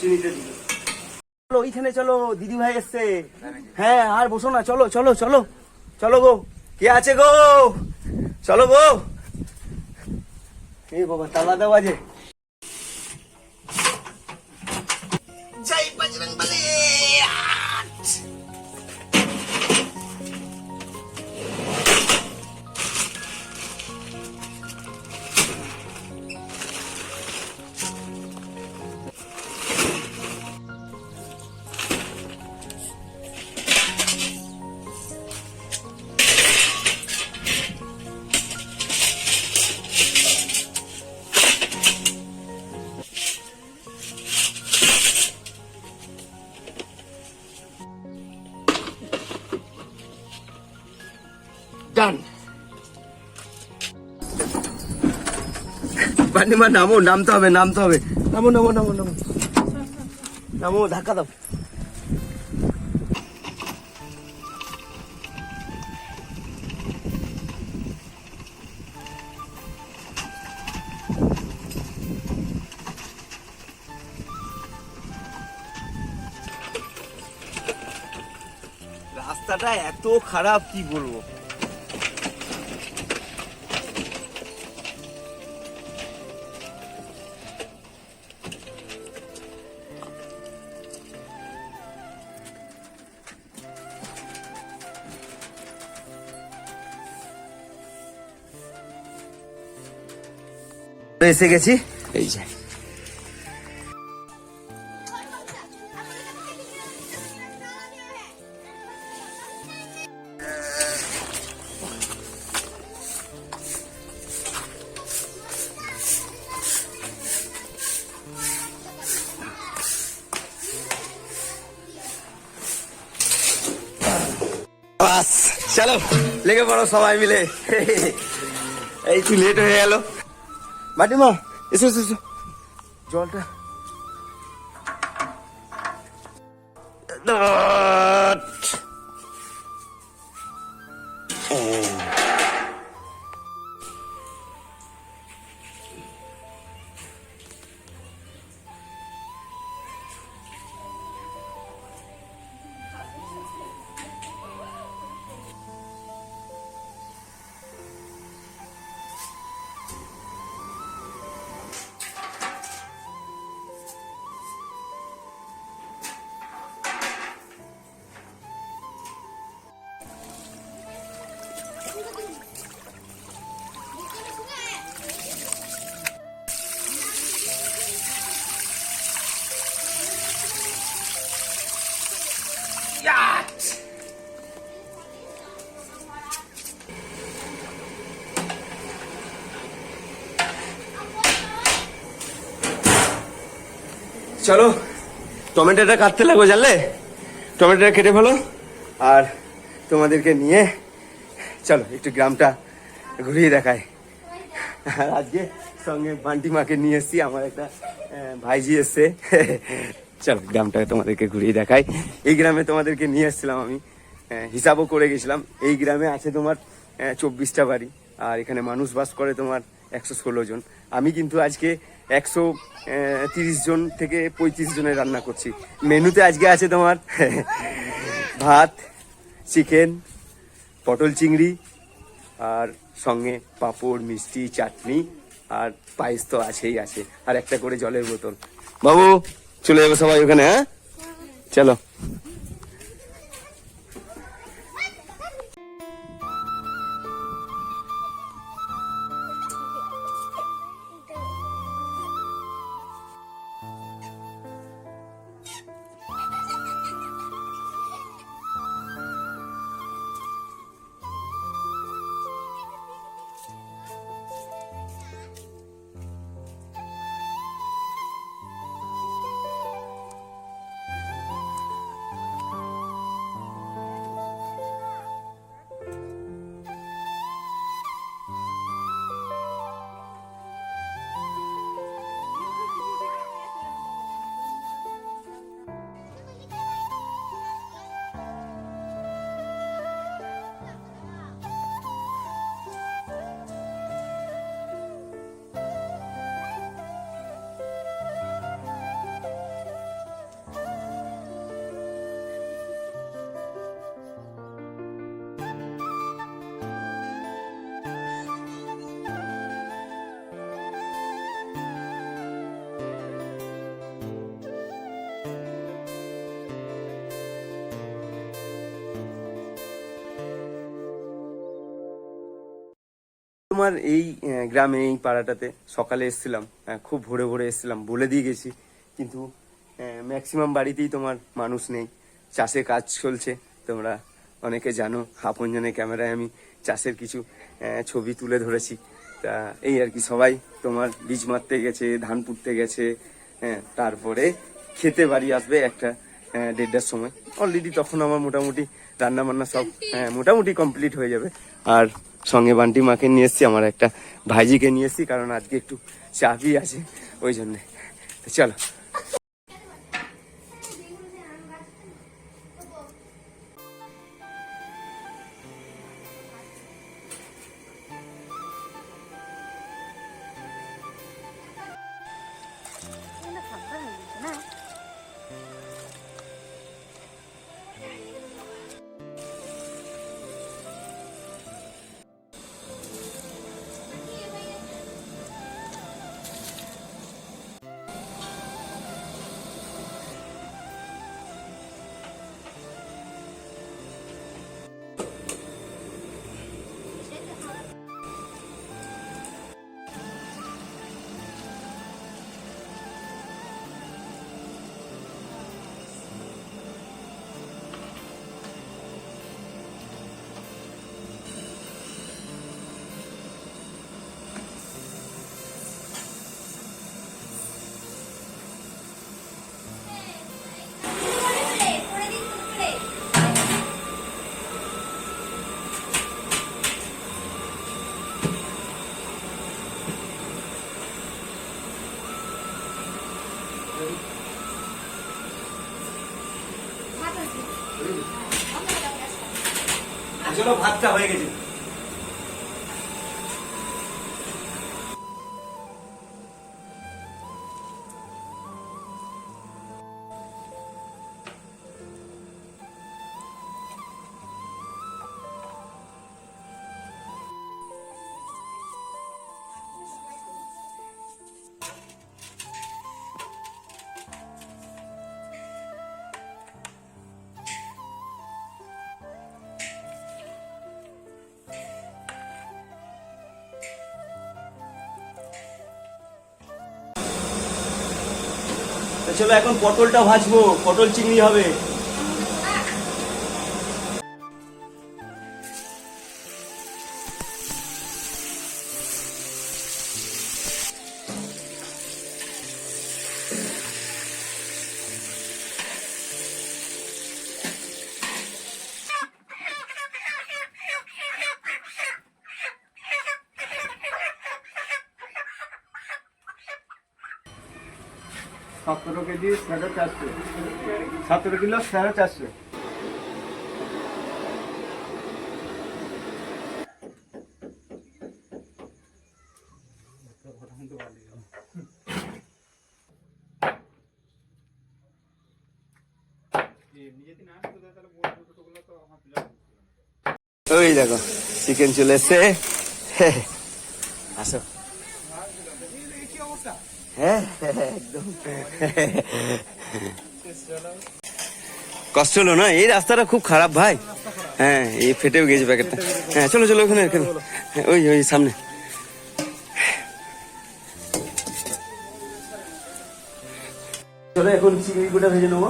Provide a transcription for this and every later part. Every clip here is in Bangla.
চলো ওইখানে চলো, দিদি ভাই এসছে। হ্যাঁ আর বসো না, চলো চলো চলো চলো গো। কে আছে গো? চলো গো। এই বাবা, তালা দেওয়া আছে। বান্ডিমা নামো, নামতে হবে নামতে হবে। নামো নামো নামো নামো। নামো, ধাক্কা দাও। রাস্তাটা এত খারাপ, কি বলব? এসে গেছি। এই যে। বাস চলো লেগে পড়ো সবাই মিলে। এই তুই লেট হয়ে গেল। মাটিমা এসো এসো এসো। জলটা। চলো, টমেটোটা কাটতে লাগবে জানলে? টমেটোটা কেটে ফেলো, আর তোমাদেরকে নিয়ে চলো, একটু গ্রামটা ঘুরিয়ে দেখায় আর আজকে সঙ্গে বান্টি মাকে নিয়ে এসছি, আমার একটা ভাইজি এসছে। চলো গ্রামটা তোমাদেরকে ঘুরিয়ে দেখাই। এই গ্রামে তোমাদেরকে নিয়ে এসেছিলাম আমি হিসাবও করে গেছিলাম। এই গ্রামে আছে তোমার চব্বিশটা বাড়ি, আর এখানে মানুষ বাস করে তোমার একশো ষোলো জন। আমি কিন্তু আজকে একশো তিরিশ জন থেকে পঁয়ত্রিশ জনের রান্না করছি। মেনুতে আজকে আছে তোমার ভাত, চিকেন, পটল চিংড়ি, আর সঙ্গে পাঁপড়, মিষ্টি, চাটনি, আর পায়েস তো আছেই আছে। আর একটা করে জলের বোতল। বাবু, চলে যাব সবাই ওখানে হ্যাঁ? চলো। তোমার এই গ্রামে, এই পাড়াটাতে সকালে এসেছিলাম। খুব ভোরে ভোরে এসেছিলাম, বলে দিয়ে গেছি। কিন্তু ম্যাক্সিমাম বাড়িতেই তোমার মানুষ নেই। চাষে কাজ চলছে, তোমরা অনেকে জানো, আপনজনের ক্যামেরায় আমি চাষের কিছু ছবি তুলে ধরেছি। তা, এই আর কি, সবাই তোমার বীজ মারতে গেছে, ধান পুঁততে গেছে হ্যাঁ তারপরে খেতে বাড়ি আসবে একটা দেড়টার সময়। অলরেডি তখন আমার মোটামুটি রান্না বান্না সব মোটামুটি কমপ্লিট হয়ে যাবে। আর সঙ্গে বান্টি মাকে নিয়ে এসছি, আমার একটা ভাইজিকে নিয়ে এসছি, কারণ আজকে একটু চাপই আছে, ওই জন্যে। চলো। ভাতটা হয়ে গেছে। চলো এখন পটলটা ভাজবো পটল চিংড়ি হবে। সতেরো কিলো সাড়ে চারশো। ওই দেখো চিকেন চলে এসছে। আসো। হ্যাঁ একদম। কষ্ট হলো না? এই রাস্তাটা খুব খারাপ ভাই। হ্যাঁ এই ফেটেও গেছে প্যাকেটটা। হ্যাঁ চলো চলো ওখানে ওখানে হ্যাঁ, ওই ওই সামনে। চলো এখন চিংড়ি ভেজে নেব।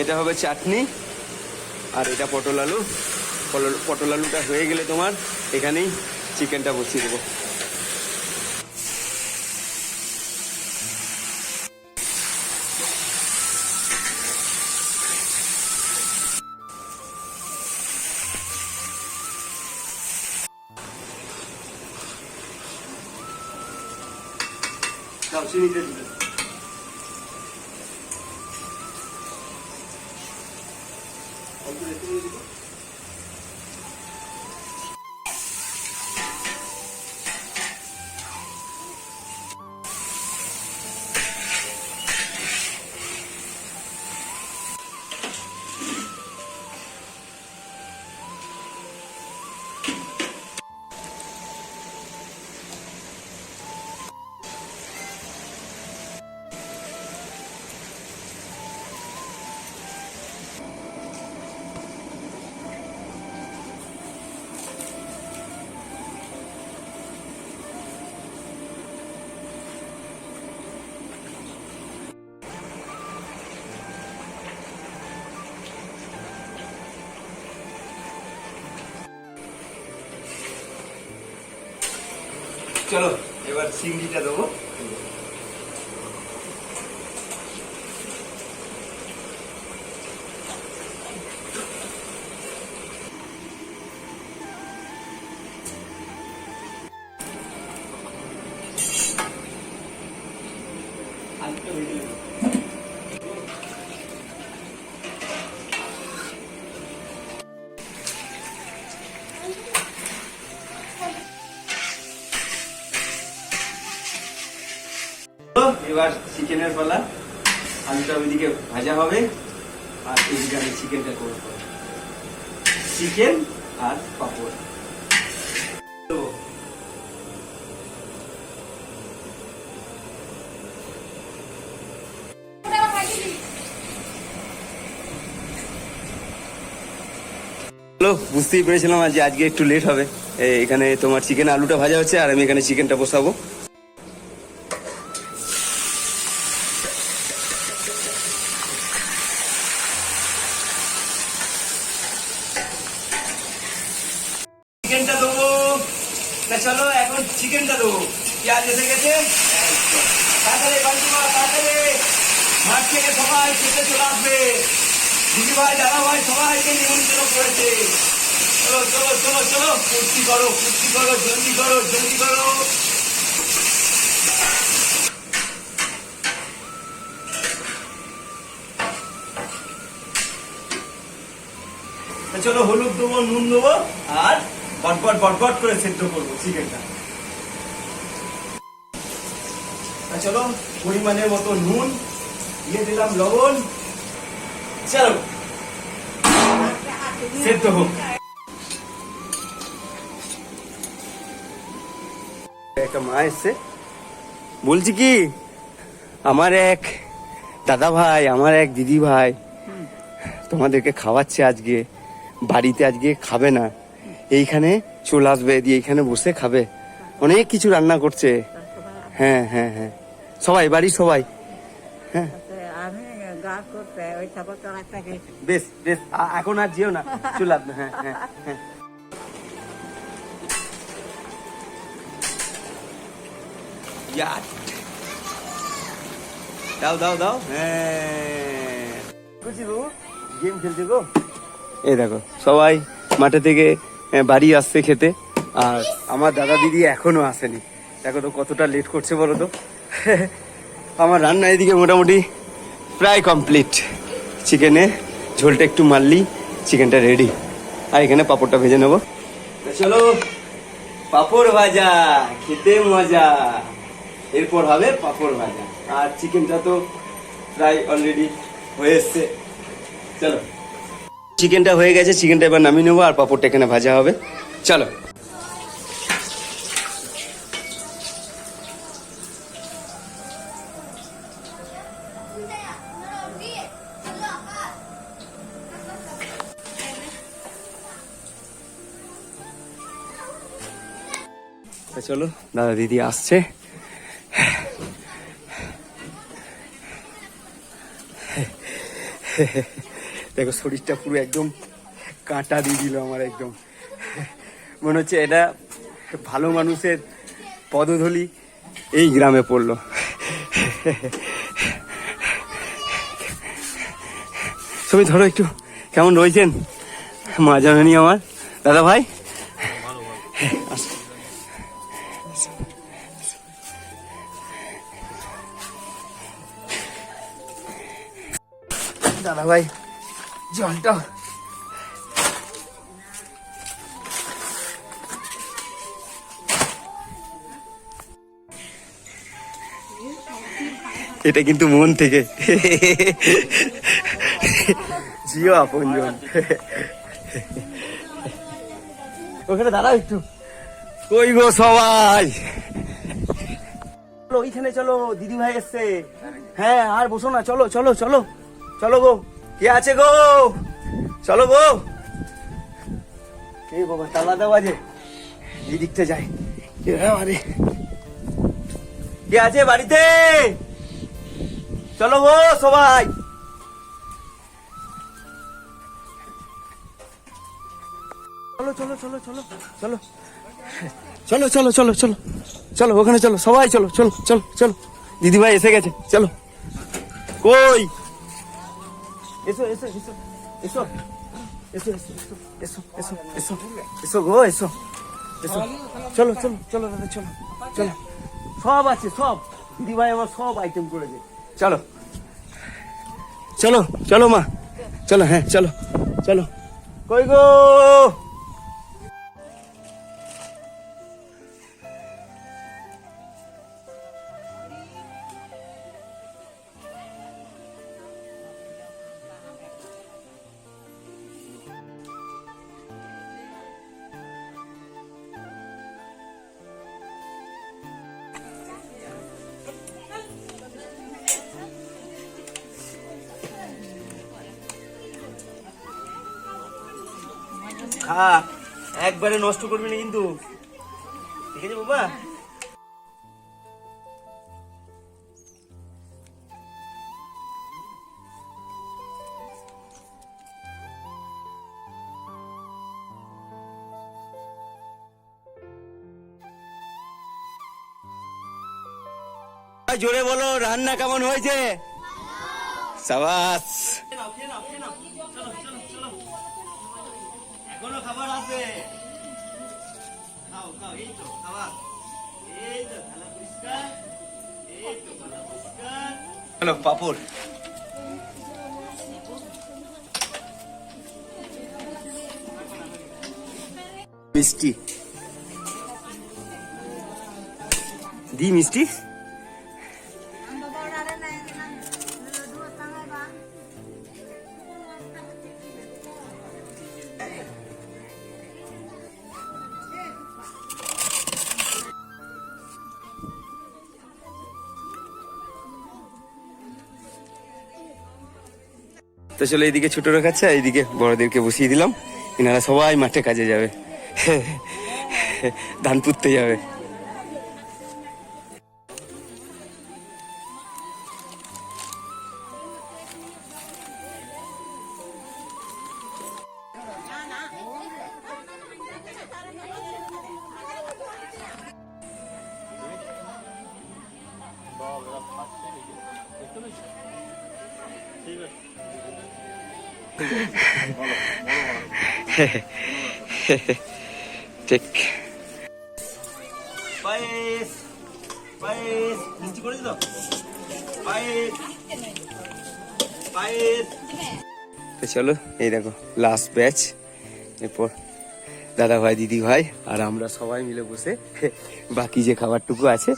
এটা হবে চাটনি, আর এটা পটল আলু। পটল- আলুটা হয়ে গেলে তোমার এখানেই চিকেনটা বসিয়ে দেবো। দাও চলো এবার চিংড়িটা দেবো। এবার চিকেনের পালা, আলুটা ওইদিকে ভাজা হবে, আর এইদিকে আমি চিকেনটা করব। চিকেন আর পাপড়। হ্যালো, বুঝতেই পেরেছিলাম আজকে একটু লেট হবে। এখানে তোমার চিকেন আলুটা ভাজা হচ্ছে, আর আমি এখানে চিকেনটা বসাবো চিকেনটা দেবো তা চলো এখন চিকেনটা দেবো পেঁয়াজ এসে গেছে তাড়াতাড়ি বাড়ি মা তাড়াতাড়ি মাঠ সবাই খেতে চলে আসবে। দিদি ভাই, দাদা ভাই সবাইকে নিমন্ত্রণ করেছে। চলো চলো চলো চলো। ফুর্তি করো ফুর্তি করো, জলদি করো জলদি করো। চলো, হলুদ দেবো, নুন দেবো, আর বটবট বটবট করে সেদ্ধ করব, চিকেনটা। চলো, পরিমাণের মতো নুন দিয়ে দিলাম লবণ। চলো। সেদ্ধ হোক। একটা মা এসছে। বলছি কি, আমার এক দাদা ভাই, আমার এক দিদি ভাই তোমাদেরকে খাওয়াচ্ছে আজকে। বাড়িতে আজকে খাবে না। এইখানে চলে আসবে, দিয়ে এইখানে বসে খাবে। অনেক কিছু রান্না করছে। হ্যাঁ হ্যাঁ হ্যাঁ। সবাই, বাড়ির সবাই। হ্যাঁ। ওই বেশ বেশ এখন আর যেও না চলে আসবে হ্যাঁ হ্যাঁ হ্যাঁ। ইয়াট। দাও দাও দাও। হ্যাঁ। গেম খেলতে গো। এই দেখো সবাই মাঠে থেকে বাড়ি আসছে খেতে আর আমার দাদা দিদি এখনও আসেনি। দেখো তো কতটা লেট করছে বলো তো। আমার রান্না এদিকে মোটামুটি প্রায় কমপ্লিট চিকেনে ঝোলটা একটু মারলি, চিকেনটা রেডি আর এখানে পাঁপড়টা ভেজে নেব। চলো, পাঁপড় ভাজা, খেতে মজা। এরপর হবে পাঁপড় ভাজা। আর চিকেনটা তো প্রায় অলরেডি হয়ে এসছে। চলো। চিকেনটা হয়ে গেছে, চিকেনটা এবার নামিয়ে নেব আর পাঁপড়টা এখানে ভাজা হবে। চলো। চলো, দাদা দিদি আসছে। দেখো, শরীরটা পুরো একদম কাঁটা দিয়ে দিল আমার একদম। মনে হচ্ছে এটা ভালো মানুষের পদধূলি এই গ্রামে পড়ল। ছবি ধরো একটু, কেমন রয়েছেন? মা জানানি আমার। দাদা ভাই? ভাই। জলটা। এটা কিন্তু মন থেকে। জিও আপনজন ওখানে দাঁড়াও একটু। কই গো সবাই। চলো ওইখানে চলো দিদি ভাই এসছে। হ্যাঁ আর বসো না চলো চলো চলো চলো গো। কে আছে গো? চলো গো। এই বাবা তালা দেওয়া যে এই দিকটা যাই বাবারে। কে আছে বাড়িতে? চলো গো সবাই। চলো চলো চলো চলো চলো। চলো চলো চলো চলো চলো, ওখানে চলো, সবাই চলো চলো চলো চলো। দিদিভাই এসে গেছে, চলো। কই? এসো এসো এসো এসো এসো এসো এসো এসো এসো এসো গো এসো এসো চলো চলো চলো দাদা চলো চলো সব আছে সব দিদিভাই আমার সব আইটেম করেছে চলো চলো চলো মা চলো হ্যাঁ চলো চলো কই গো খা একবারে নষ্ট করবি না কিন্তু। ঠিক আছে বাবা জোরে বলো রান্না কেমন হয়েছে? সাবাস। খাবার আছে। খাও খাও, এই তো খাবার এই তো, থালা পরিষ্কার। এই তো, থালা পরিষ্কার। হ্যালো, পাপড়। মিষ্টি। দি মিষ্টি? তো চলো এইদিকে ছোট রেখাচ্ছে এইদিকে বড়দেরকে বসিয়ে দিলাম। এনারা সবাই মাঠে কাজে যাবে। ধান পুঁততে যাবে। ঠিক তো চলো এই দেখো লাস্ট ব্যাচ এরপর দাদা ভাই দিদি ভাই আর আমরা সবাই মিলে বসে বাকি যে খাবারটুকু আছে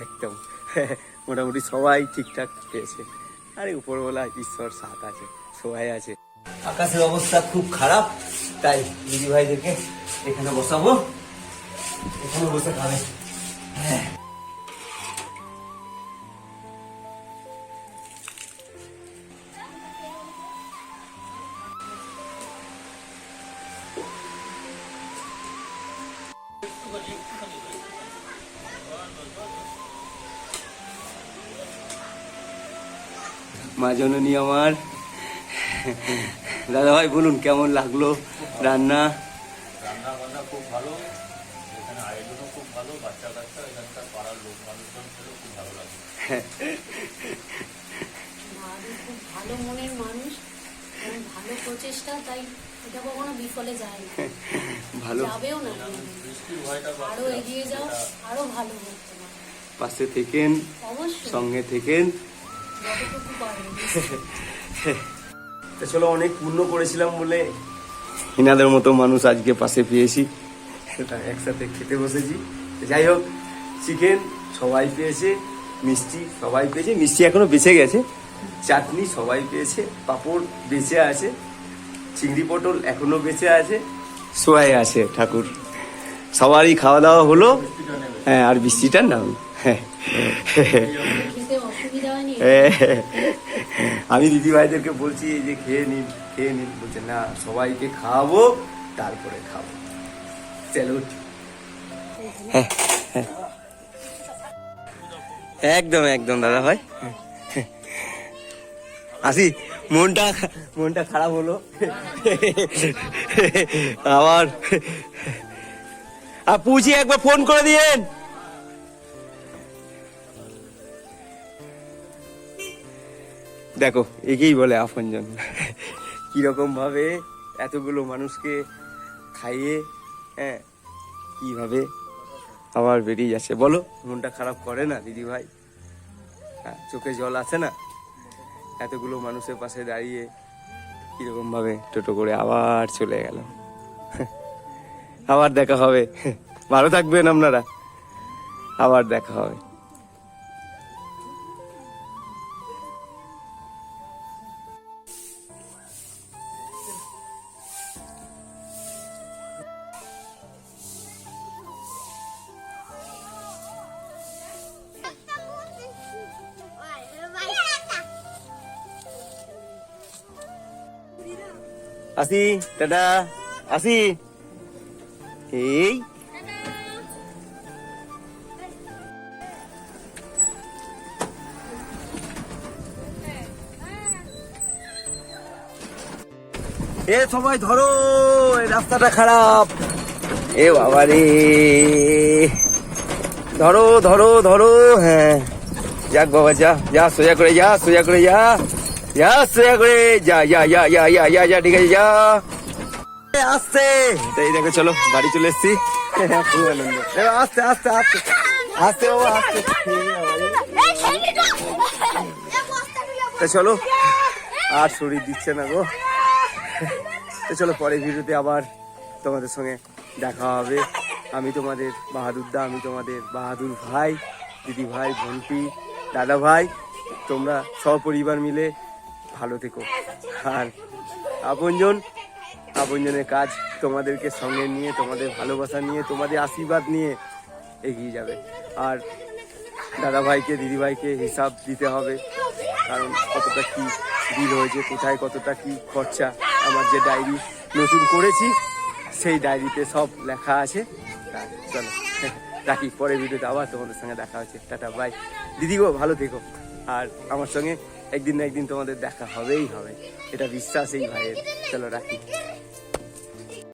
একদম মোটামুটি সবাই ঠিকঠাক পেয়েছে আরে উপরবেলা ঈশ্বর সাথ আছে সবাই আছে। আকাশের অবস্থা খুব খারাপ, তাই দিদি ভাইদেরকে এখানে বসাবো। এখানে বসে খাবে। হ্যাঁ। মা জননী আমার। দাদা ভাই বলুন কেমন লাগল রান্না? রান্না বান্না খুব ভালো এখানে আয়োজনও খুব ভালো বাচ্চা কাচ্চা এখানকার পাড়ার লোক মানুষজন ছিল খুব ভালো লাগে। ভালো মনের মানুষ ভালো প্রচেষ্টা তাই এটা কখনো বিফলে যায় না। ভালো। যাবেও না। আরও এগিয়ে যাও আরও ভালো করতে পাশে থেকেন সঙ্গে থেকেন। যতটুকু তো চলো অনেক পূর্ণ করেছিলাম বলে হিনাদের মতো মানুষ আজকে পাশে পেয়েছি। তা একসাথে খেতে বসেছি। যাই হোক চিকেন সবাই পেয়েছে মিষ্টি সবাই পেয়েছে মিষ্টি এখনও বেঁচে গেছে চাটনি সবাই পেয়েছে পাঁপড় বেঁচে আছে চিংড়ি পটল এখনও বেঁচে আছে। সবাই আছে ঠাকুর। সবারই খাওয়া দাওয়া হলো। হ্যাঁ আর বৃষ্টিটার নাম। হ্যাঁ। অসুবিধা হয়নি? আমি দিদি ভাইদেরকে বলছি এই যে খেয়ে নিন খেয়ে নিন। বলছে না সবাইকে খাওয়াবো তারপরে খাব। চলো হ্যাঁ, একদম একদম দাদা ভাই আসি মনটা মনটা খারাপ হলো। আবার আর পুচি একবার ফোন করে দিয়েন। দেখো একেই বলে আপনজন। কীরকম ভাবে এতগুলো মানুষকে খাইয়ে হ্যাঁ কীভাবে আবার বেরিয়ে যাচ্ছে। বলো মনটা খারাপ করে না দিদি ভাই হ্যাঁ, চোখে জল আছে না? এতগুলো মানুষের পাশে দাঁড়িয়ে কীরকম ভাবে টোটো করে আবার চলে গেল। আবার দেখা হবে। ভালো থাকবেন আপনারা। আবার দেখা হবে। আসি টাটা আসি এই এ সবাই ধরো রাস্তাটা খারাপ। এ বাবা রে। ধরো ধরো ধরো হ্যাঁ। যাক বাবা যা যা সোজা করে যা সোজা করে যা। যা সোজা করে যা যা যা যা যা যা যা ঠিক আছে যা। এ, আসতে এই দেখো চলো বাড়ি চলে এসছি। আস্তে আস্তে আস্তে আস্তে বাবা আস্তে তা চলো আর শরীর দিচ্ছে না গো। তো চলো পরের ভিডিওতে আবার তোমাদের সঙ্গে দেখা হবে। আমি তোমাদের বাহাদুরদা আমি তোমাদের বাহাদুর ভাই দিদি ভাই বোনটি দাদা ভাই তোমরা সপরিবার মিলে ভালো থেকো। আর আপনজন, আপনজনের কাজ তোমাদেরকে সঙ্গে নিয়ে, তোমাদের ভালোবাসা নিয়ে, তোমাদের আশীর্বাদ নিয়ে এগিয়ে যাবে। আর দাদা ভাইকে দিদি ভাইকে হিসাব দিতে হবে, কারণ কতটা কি বিল হয়েছে, কোথায় কতটা কি খরচা, আমার যে ডায়েরি নতুন করেছি, সেই ডায়েরিতে সব লেখা আছে। চলো, রাখি পরে ভিডিওতে আবার তোমাদের সঙ্গে দেখা হচ্ছে। Tata, bye. দিদি গো ভালো থেকো। আর আমার সঙ্গে একদিন না একদিন তোমাদের দেখা হবেই হবে। এটা বিশ্বাস এই ভাইয়ের। চলো রাখি।